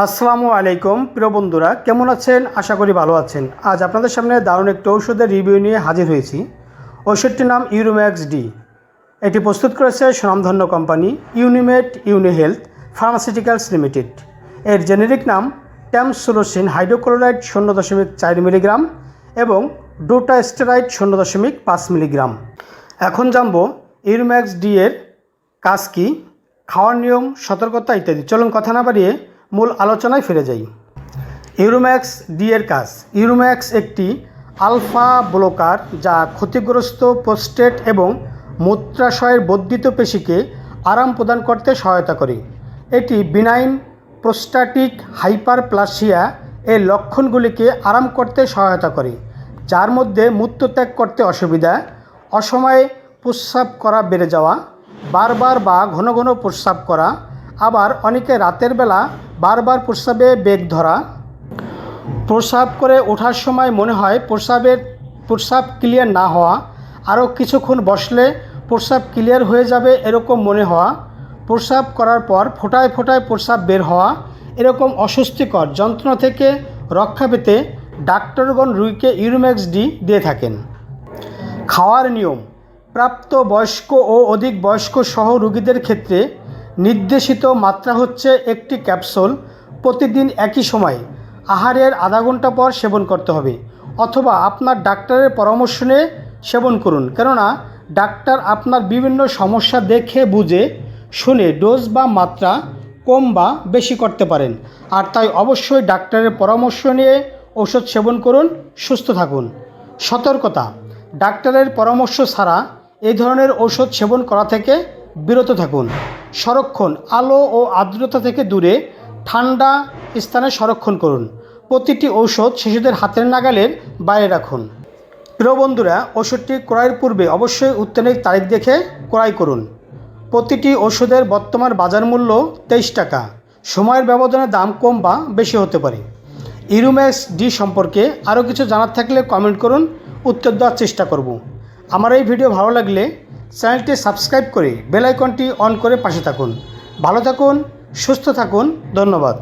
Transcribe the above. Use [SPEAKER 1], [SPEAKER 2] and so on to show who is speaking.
[SPEAKER 1] আসসালামু আলাইকুম, প্রিয় বন্ধুরা, কেমন আছেন? আশা করি ভালো আছেন। আজ আপনাদের সামনে দারুণ একটি ঔষধের রিভিউ নিয়ে হাজির হয়েছি। ঔষধটির নাম ইউরোম্যাক্স ডি। এটি প্রস্তুত করেছে স্বনামধন্য company Unimed UniHealth pharmaceuticals limited. এর জেনেরিক নাম ট্যামসোলোসিন হাইড্রোক্লোরাইড শূন্য দশমিক চার মিলিগ্রাম এবং ডোটা ডোটাস্টেরাইড শূন্য দশমিক পাঁচ মিলিগ্রাম। এখন জানব ইউরোম্যাক্স ডি এর কাজ কী, খাওয়ার নিয়ম, সতর্কতা ইত্যাদি। চলুন কথা না বাড়িয়ে মূল আলোচনায় ফিরে যাই। ইউরোম্যাক্স ডি এর কাজ। ইউরোম্যাক্স একটি আলফা ব্লকার যা ক্ষতিগ্রস্ত প্রোস্টেট এবং মূত্রাশয়ের বর্ধিত পেশিকে আরাম প্রদান করতে সহায়তা করে। এটি বিনাইন প্রোস্টাটিক হাইপারপ্লাসিয়া এর লক্ষণগুলিকে আরাম করতে সহায়তা করে, যার মধ্যে মূত্রত্যাগ করতে অসুবিধা, অসময়ে প্রস্রাব করা বেড়ে যাওয়া, বারবার বা ঘন ঘন প্রস্রাব করা আবার অনেকে রাতের বেলা বারবার প্রস্রাবে বেগ ধরা। প্রস্রাব করে ওঠার সময় মনে হয় প্রস্রাবের প্রস্রাব ক্লিয়ার না হওয়া। আরও কিছুক্ষণ বসলে প্রস্রাব ক্লিয়ার হয়ে যাবে এরকম মনে হওয়া। প্রস্রাব করার পর ফোটায় ফোটায় প্রস্রাব বের হওয়া। এরকম অস্বস্তিকর যন্ত্রণা থেকে রক্ষা পেতে ডাক্তারগণ রুইকে ইউরোম্যাক্স ডি দিয়ে থাকেন। খাওয়ার নিয়ম প্রাপ্ত বয়স্ক ও অধিক বয়স্ক সহ রোগীদের ক্ষেত্রে নির্দেশিত মাত্রা হচ্ছে একটি ক্যাপসুল প্রতিদিন একই সময়ে। আহারের আধা ঘণ্টা পর সেবন করতে হবে অথবা আপনার ডাক্তারের পরামর্শ নিয়ে সেবন করুন। কেননা, ডাক্তার আপনার বিভিন্ন সমস্যা দেখে, বুঝে, শুনে ডোজ বা মাত্রা কম বা বেশি করতে পারেন। আর তাই অবশ্যই ডাক্তারের পরামর্শ নিয়ে ওষুধ সেবন করুন, সুস্থ থাকুন। সতর্কতা, ডাক্তারের পরামর্শ ছাড়া এই ধরনের ওষুধ সেবন করা থেকে বিরত থাকুন। সংরক্ষণ, আলো ও আর্দ্রতা থেকে দূরে ঠান্ডা স্থানে সংরক্ষণ করুন। প্রতিটি ঔষধ শিশুদের হাতের নাগালের বাইরে রাখুন। প্রিয় বন্ধুরা ওষুধটি ক্রয়ের পূর্বে অবশ্যই উত্তানের তারিখ দেখে ক্রয় করুন। প্রতিটি ওষুধের বর্তমান বাজার মূল্য তেইশ টাকা। সময়ের ব্যবধানে দাম কম বা বেশি হতে পারে। ইরুম্যাক্স ডি সম্পর্কে আরও কিছু জানার থাকলে কমেন্ট করুন। উত্তর দেওয়ার চেষ্টা করব। আমার এই ভিডিও ভালো লাগলে চ্যানেলটি সাবস্ক্রাইব করে বেল আইকনটি অন করে পাশে থাকুন। ভালো থাকুন সুস্থ থাকুন ধন্যবাদ।